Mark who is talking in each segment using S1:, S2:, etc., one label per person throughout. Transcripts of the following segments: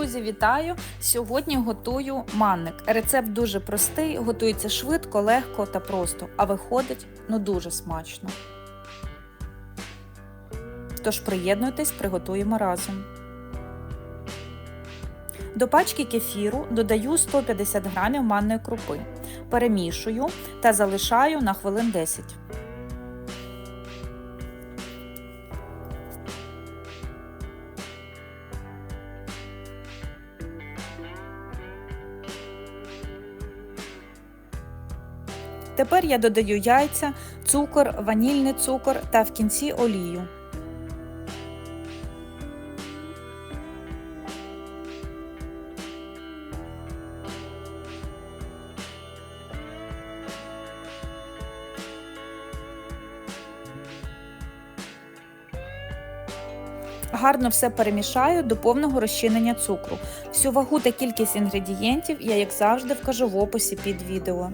S1: Друзі, вітаю! Сьогодні готую манник. Рецепт дуже простий, готується швидко, легко та просто, а виходить ну дуже смачно. Тож приєднуйтесь, приготуємо разом. До пачки кефіру додаю 150 г манної крупи. Перемішую та залишаю на хвилин 10. Тепер я додаю яйця, цукор, ванільний цукор та в кінці олію. Гарно все перемішаю до повного розчинення цукру. Всю вагу та кількість інгредієнтів я, як завжди, вкажу в описі під відео.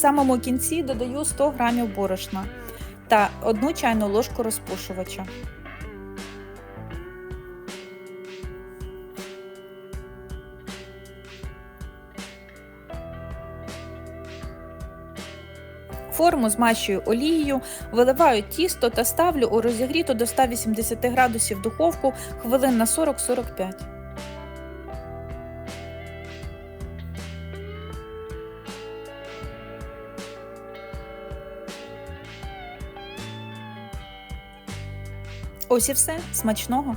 S1: Самому кінці додаю 100 г борошна та 1 чайну ложку розпушувача. Форму змащую олією, виливаю тісто та ставлю у розігріту до 180 градусів духовку хвилин на 40-45. Ось і все. Смачного!